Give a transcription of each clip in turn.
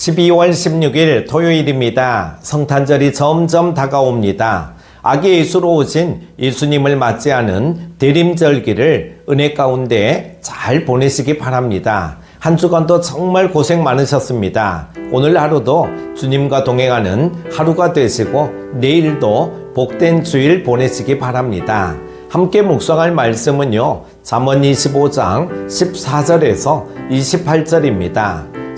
12월 16일 토요일입니다. 성탄절이 점점 다가옵니다. 아기 예수로 오신 예수님을 맞이하는 대림절기를 은혜 가운데 잘 보내시기 바랍니다. 한 주간도 정말 고생 많으셨습니다. 오늘 하루도 주님과 동행하는 하루가 되시고 내일도 복된 주일 보내시기 바랍니다. 함께 묵상할 말씀은요. 잠언 25장 14절에서 28절입니다.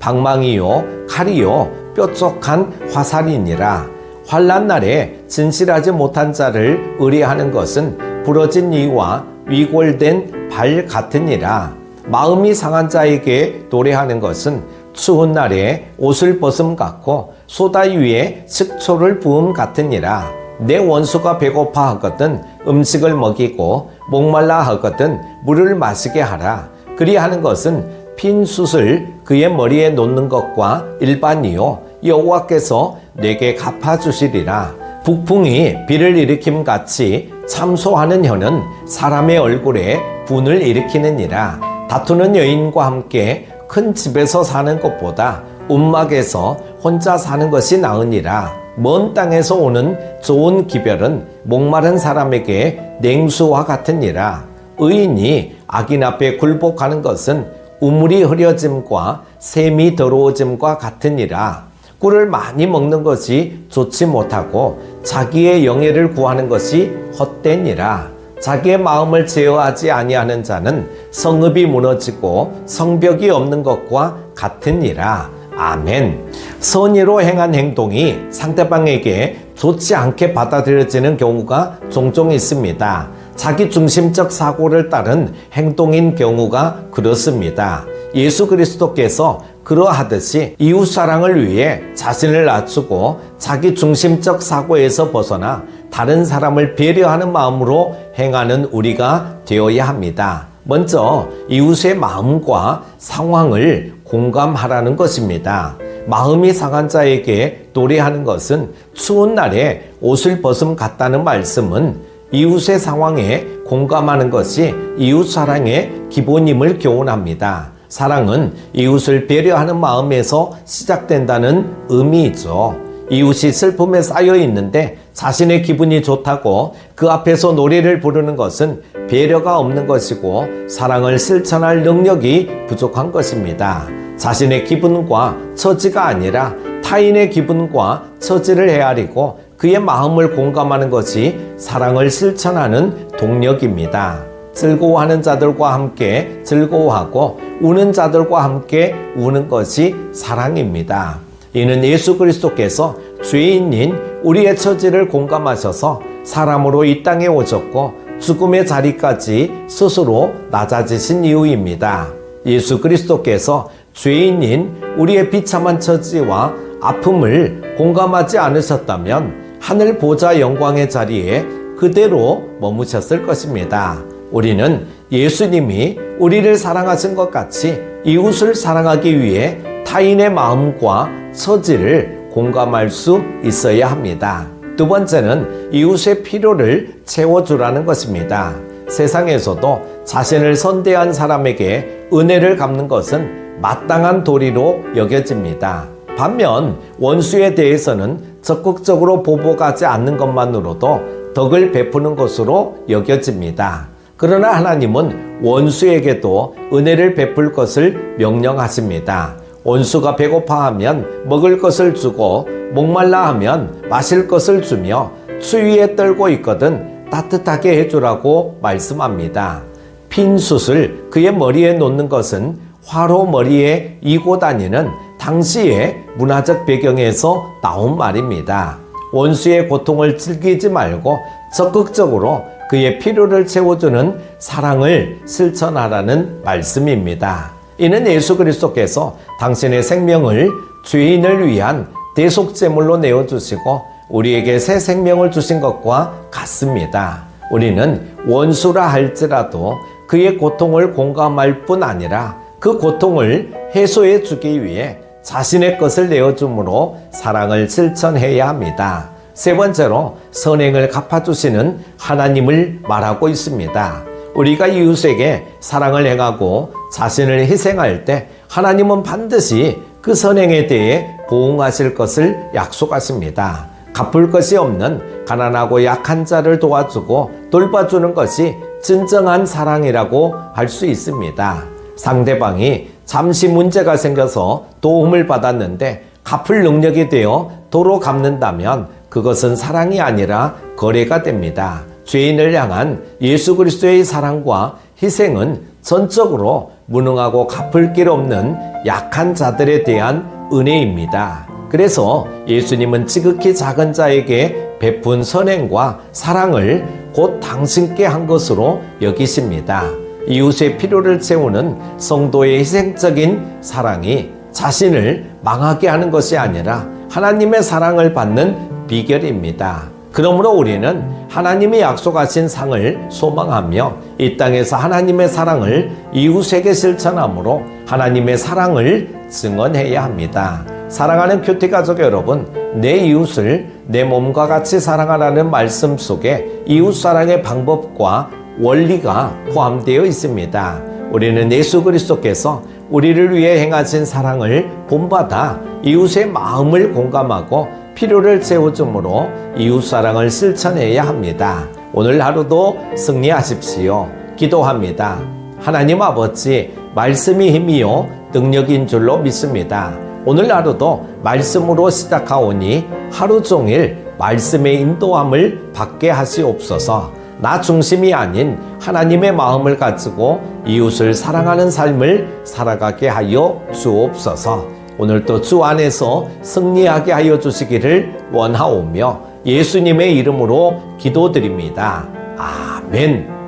방망이요, 칼이요, 뾰족한 화살이니라. 환란 날에 진실하지 못한 자를 의뢰하는 것은 부러진 이와 위골된 발 같으니라. 마음이 상한 자에게 노래하는 것은 추운 날에 옷을 벗음 같고 소다 위에 식초를 부음 같으니라. 내 원수가 배고파 하거든 음식을 먹이고 목말라 하거든 물을 마시게 하라. 그리하는 것은 핀 숯을 그의 머리에 놓는 것과 일반이요 여호와께서 내게 갚아주시리라. 북풍이 비를 일으킴 같이 참소하는 혀는 사람의 얼굴에 분을 일으키느니라. 다투는 여인과 함께 큰 집에서 사는 것보다 움막에서 혼자 사는 것이 나으니라. 먼 땅에서 오는 좋은 기별은 목마른 사람에게 냉수와 같으니라. 의인이 악인 앞에 굴복하는 것은 우물이 흐려짐과 샘이 더러워짐과 같으니라. 꿀을 많이 먹는 것이 좋지 못하고 자기의 영예를 구하는 것이 헛되니라. 자기의 마음을 제어하지 아니하는 자는 성읍이 무너지고 성벽이 없는 것과 같으니라. 아멘. 선의로 행한 행동이 상대방에게 좋지 않게 받아들여지는 경우가 종종 있습니다. 자기 중심적 사고를 따른 행동인 경우가 그렇습니다. 예수 그리스도께서 그러하듯이 이웃 사랑을 위해 자신을 낮추고 자기 중심적 사고에서 벗어나 다른 사람을 배려하는 마음으로 행하는 우리가 되어야 합니다. 먼저 이웃의 마음과 상황을 공감하라는 것입니다. 마음이 상한 자에게 노래하는 것은 추운 날에 옷을 벗음 같다는 말씀은 이웃의 상황에 공감하는 것이 이웃 사랑의 기본임을 교훈합니다. 사랑은 이웃을 배려하는 마음에서 시작된다는 의미이죠. 이웃이 슬픔에 쌓여 있는데 자신의 기분이 좋다고 그 앞에서 노래를 부르는 것은 배려가 없는 것이고 사랑을 실천할 능력이 부족한 것입니다. 자신의 기분과 처지가 아니라 타인의 기분과 처지를 헤아리고 그의 마음을 공감하는 것이 사랑을 실천하는 동력입니다. 즐거워하는 자들과 함께 즐거워하고 우는 자들과 함께 우는 것이 사랑입니다. 이는 예수 그리스도께서 죄인인 우리의 처지를 공감하셔서 사람으로 이 땅에 오셨고 죽음의 자리까지 스스로 낮아지신 이유입니다. 예수 그리스도께서 죄인인 우리의 비참한 처지와 아픔을 공감하지 않으셨다면 하늘 보좌 영광의 자리에 그대로 머무셨을 것입니다. 우리는 예수님이 우리를 사랑하신 것 같이 이웃을 사랑하기 위해 타인의 마음과 처지를 공감할 수 있어야 합니다. 두 번째는 이웃의 필요를 채워주라는 것입니다. 세상에서도 자신을 선대한 사람에게 은혜를 갚는 것은 마땅한 도리로 여겨집니다. 반면 원수에 대해서는 적극적으로 보복하지 않는 것만으로도 덕을 베푸는 것으로 여겨집니다. 그러나 하나님은 원수에게도 은혜를 베풀 것을 명령하십니다. 원수가 배고파하면 먹을 것을 주고 목말라 하면 마실 것을 주며 추위에 떨고 있거든 따뜻하게 해주라고 말씀합니다. 핀 숯을 그의 머리에 놓는 것은 화로 머리에 이고 다니는 당시의 문화적 배경에서 나온 말입니다. 원수의 고통을 즐기지 말고 적극적으로 그의 필요를 채워주는 사랑을 실천하라는 말씀입니다. 이는 예수 그리스도께서 당신의 생명을 죄인을 위한 대속제물로 내어주시고 우리에게 새 생명을 주신 것과 같습니다. 우리는 원수라 할지라도 그의 고통을 공감할 뿐 아니라 그 고통을 해소해 주기 위해 자신의 것을 내어줌으로 사랑을 실천해야 합니다. 세 번째로 선행을 갚아주시는 하나님을 말하고 있습니다. 우리가 이웃에게 사랑을 행하고 자신을 희생할 때 하나님은 반드시 그 선행에 대해 보응하실 것을 약속하십니다. 갚을 것이 없는 가난하고 약한 자를 도와주고 돌봐주는 것이 진정한 사랑이라고 할 수 있습니다. 상대방이 잠시 문제가 생겨서 도움을 받았는데 갚을 능력이 되어 도로 갚는다면 그것은 사랑이 아니라 거래가 됩니다. 죄인을 향한 예수 그리스도의 사랑과 희생은 전적으로 무능하고 갚을 길 없는 약한 자들에 대한 은혜입니다. 그래서 예수님은 지극히 작은 자에게 베푼 선행과 사랑을 곧 당신께 한 것으로 여기십니다. 이웃의 필요를 채우는 성도의 희생적인 사랑이 자신을 망하게 하는 것이 아니라 하나님의 사랑을 받는 비결입니다. 그러므로 우리는 하나님이 약속하신 상을 소망하며 이 땅에서 하나님의 사랑을 이웃에게 실천함으로 하나님의 사랑을 증언해야 합니다. 사랑하는 큐티 가족 여러분, 내 이웃을 내 몸과 같이 사랑하라는 말씀 속에 이웃 사랑의 방법과 원리가 포함되어 있습니다. 우리는 예수 그리스도께서 우리를 위해 행하신 사랑을 본받아 이웃의 마음을 공감하고 필요를 채워줌으로 이웃 사랑을 실천해야 합니다. 오늘 하루도 승리하십시오. 기도합니다. 하나님 아버지, 말씀이 힘이요 능력인 줄로 믿습니다. 오늘 하루도 말씀으로 시작하오니 하루 종일 말씀의 인도함을 받게 하시옵소서. 나 중심이 아닌 하나님의 마음을 가지고 이웃을 사랑하는 삶을 살아가게 하여 주옵소서. 오늘도 주 안에서 승리하게 하여 주시기를 원하오며 예수님의 이름으로 기도드립니다. 아멘.